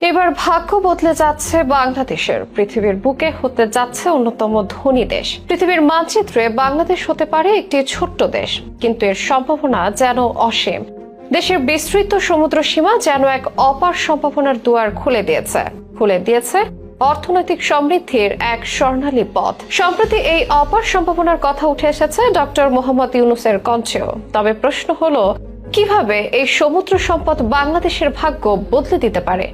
এবার ভাগ্য বদলে যাচ্ছে বাংলাদেশের। পৃথিবীর বুকে হতে যাচ্ছে অন্যতম ধনী দেশ। পৃথিবীর মানচিত্রে বাংলাদেশ হতে পারে একটি ছোট্ট দেশ, কিন্তু এর সম্ভাবনা যেন অসীম। দেশের বিস্তৃত সমুদ্র সীমা যেন এক অপার সম্ভাবনার দুয়ার খুলে দিয়েছে। খুলে দিয়েছে অর্থনৈতিক সমৃদ্ধির এক স্বর্ণালী পথ। সম্প্রতি এই অপার সম্ভাবনার কথা উঠে এসেছে ডক্টর মোহাম্মদ ইউনুসের কণ্ঠেও। তবে প্রশ্ন হলো, কীভাবে এই সমুদ্র সম্পদ বাংলাদেশের ভাগ্য বদলে দিতে পারে?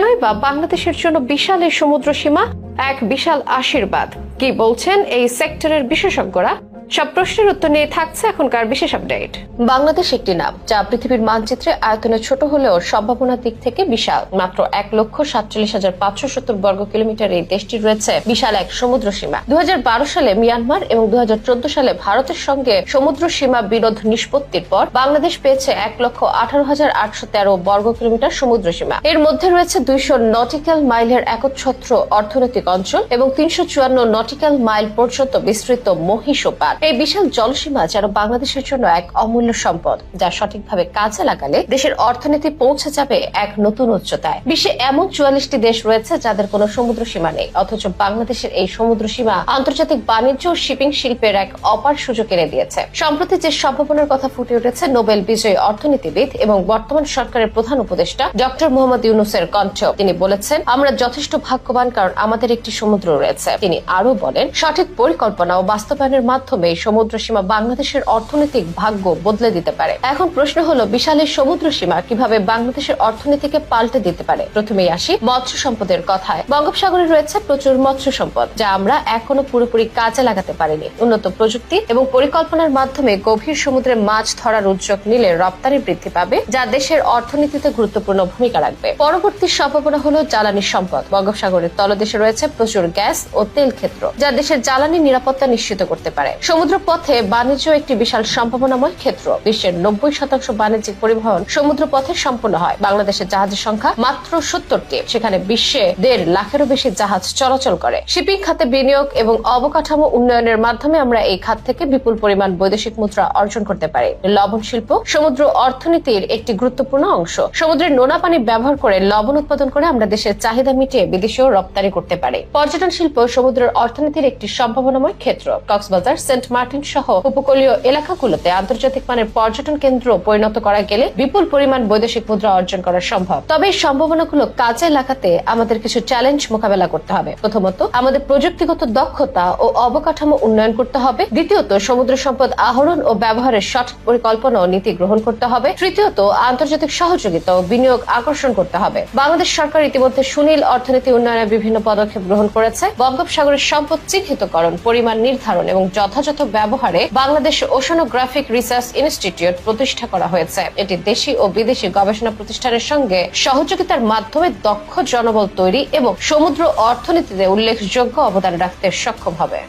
কেনই বা বাংলাদেশের জন্য বিশাল সমুদ্র সীমা এক বিশাল আশীর্বাদ। কি বলছেন এই সেক্টরের বিশেষজ্ঞরা? সব প্রশ্নের উত্তর নিয়ে থাকছে এখনকার বিশেষ আপডেট। বাংলাদেশ একটি নাম, যা পৃথিবীর মানচিত্রে আয়তনে ছোট হলেও সম্ভাবনার দিক থেকে বিশাল। মাত্র এক লক্ষ সাতচল্লিশ হাজার পাঁচশো সত্তর বর্গ কিলোমিটার এই দেশটির রয়েছে। বিশাল এক সমুদ্র সীমা। দু হাজার বারো সালে মিয়ানমার এবং দু হাজার চোদ্দ সালে ভারতের সঙ্গে সমুদ্র সীমা বিরোধ নিষ্পত্তির পর বাংলাদেশ পেয়েছে এক লক্ষ আঠারো হাজার আটশো তেরো বর্গ কিলোমিটার সমুদ্র সীমা। এর মধ্যে রয়েছে দুইশো নটিক্যাল মাইলের একচ্ছত্র অর্থনৈতিক অঞ্চল এবং তিনশো চুয়ান্ন নটিক্যাল মাইল পর্যন্ত বিস্তৃত মহিষোপার এই বিশাল জলসীমা যেন বাংলাদেশের জন্য এক অমূল্য সম্পদ, যা সঠিকভাবে কাজে লাগালে দেশের অর্থনীতি পৌঁছে যাবে এক নতুন উচ্চতায়। বিশ্বে এমন চুয়াল্লিশটি দেশ রয়েছে যাদের কোনো সমুদ্র সীমা নেই, অথচ বাংলাদেশের এই সমুদ্র সীমা আন্তর্জাতিক বাণিজ্য ও শিপিং শিল্পের এক অপার সুযোগ এনে দিয়েছে। সম্প্রতি যে সম্ভাবনার কথা ফুটে উঠেছে, নোবেল বিজয়ী অর্থনীতিবিদ এবং বর্তমান সরকারের প্রধান উপদেষ্টা ডক্টর মোহাম্মদ ইউনুসের কণ্ঠ, তিনি বলেছেন, আমরা যথেষ্ট ভাগ্যবান কারণ আমাদের একটি সমুদ্র রয়েছে। তিনি আরও বলেন, সঠিক পরিকল্পনা ও বাস্তবায়নের মাধ্যমে এই সমুদ্র সীমা বাংলাদেশের অর্থনৈতিক ভাগ্য বদলে দিতে পারে। এখন প্রশ্ন হলো, বিশাল এই সমুদ্র সীমা কীভাবে বাংলাদেশের অর্থনীতিকে পাল্টে দিতে পারে? প্রথমেই আসি মৎস্য সম্পদের কথায়। বঙ্গোপসাগরে রয়েছে প্রচুর মৎস্য সম্পদ, যা আমরা এখনও পুরোপুরি কাজে লাগাতে পারিনি। উন্নত প্রযুক্তি এবং পরিকল্পনার মাধ্যমে গভীর সমুদ্রে মাছ ধরার উদ্যোগ নিলে রপ্তানি বৃদ্ধি পাবে, যা দেশের অর্থনীতিতে গুরুত্বপূর্ণ ভূমিকা রাখবে। পরবর্তী সম্ভাবনা হলো জ্বালানি সম্পদ। বঙ্গোপসাগরের তলদেশে রয়েছে প্রচুর গ্যাস ও তেল ক্ষেত্র, যা দেশের জ্বালানি নিরাপত্তা নিশ্চিত করতে পারে। সমুদ্র পথে বাণিজ্য একটি বিশাল সম্ভাবনাময় ক্ষেত্র। বিশ্বের নব্বই শতাংশ বাণিজ্যিক পরিবহন সমুদ্র পথে সম্পন্ন হয়। বাংলাদেশের জাহাজের সংখ্যা মাত্র সত্তরটি সেখানে বিশ্বে দেড় লাখেরও বেশি জাহাজ চলাচল করে। শিপিং খাতে বিনিয়োগ এবং অবকাঠামো উন্নয়নের মাধ্যমে আমরা এই খাত থেকে বিপুল পরিমাণ বৈদেশিক মুদ্রা অর্জন করতে পারি। লবণ শিল্প সমুদ্র অর্থনীতির একটি গুরুত্বপূর্ণ অংশ। সমুদ্রের নোনা পানি ব্যবহার করে লবণ উৎপাদন করে আমরা দেশের চাহিদা মিটিয়ে বিদেশেও রপ্তানি করতে পারি। পর্যটন শিল্প সমুদ্রের অর্থনীতির একটি সম্ভাবনাময় ক্ষেত্র। কক্সবাজার, সেন্ট মার্টিন সহ উপকূলীয় এলাকাগুলোতে আন্তর্জাতিক মানের পর্যটন কেন্দ্র পরিণত করা গেলে বিপুল পরিমাণ বৈদেশিক মুদ্রা অর্জন করা সম্ভব। তবে এই সম্ভাবনাগুলো কাজে লাগাতে আমাদের কিছু চ্যালেঞ্জ মোকাবেলা করতে হবে। প্রথমত, আমাদের প্রযুক্তিগত দক্ষতা ও অবকাঠামো উন্নয়ন করতে হবে। দ্বিতীয়ত, সমুদ্র সম্পদ আহরণ ও ব্যবহারের সঠিক পরিকল্পনা ও নীতি গ্রহণ করতে হবে। তৃতীয়ত, আন্তর্জাতিক সহযোগিতা ও বিনিয়োগ আকর্ষণ করতে হবে। বাংলাদেশ সরকার ইতিমধ্যে সুনীল অর্থনীতি উন্নয়নে বিভিন্ন পদক্ষেপ গ্রহণ করেছে। বঙ্গোপসাগরের সম্পদ চিহ্নিতকরণ, পরিমাণ নির্ধারণ এবং যথাযথ ব্যবহারে বাংলাদেশ ওশনোগ্রাফিক রিসার্চ ইনস্টিটিউট প্রতিষ্ঠা করা হয়েছে। এটি দেশি ও বিদেশি গবেষণা প্রতিষ্ঠানের সঙ্গে সহযোগিতার মাধ্যমে দক্ষ জনবল তৈরি এবং সমুদ্র অর্থনীতিতে উল্লেখযোগ্য অবদান রাখতে সক্ষম হবে।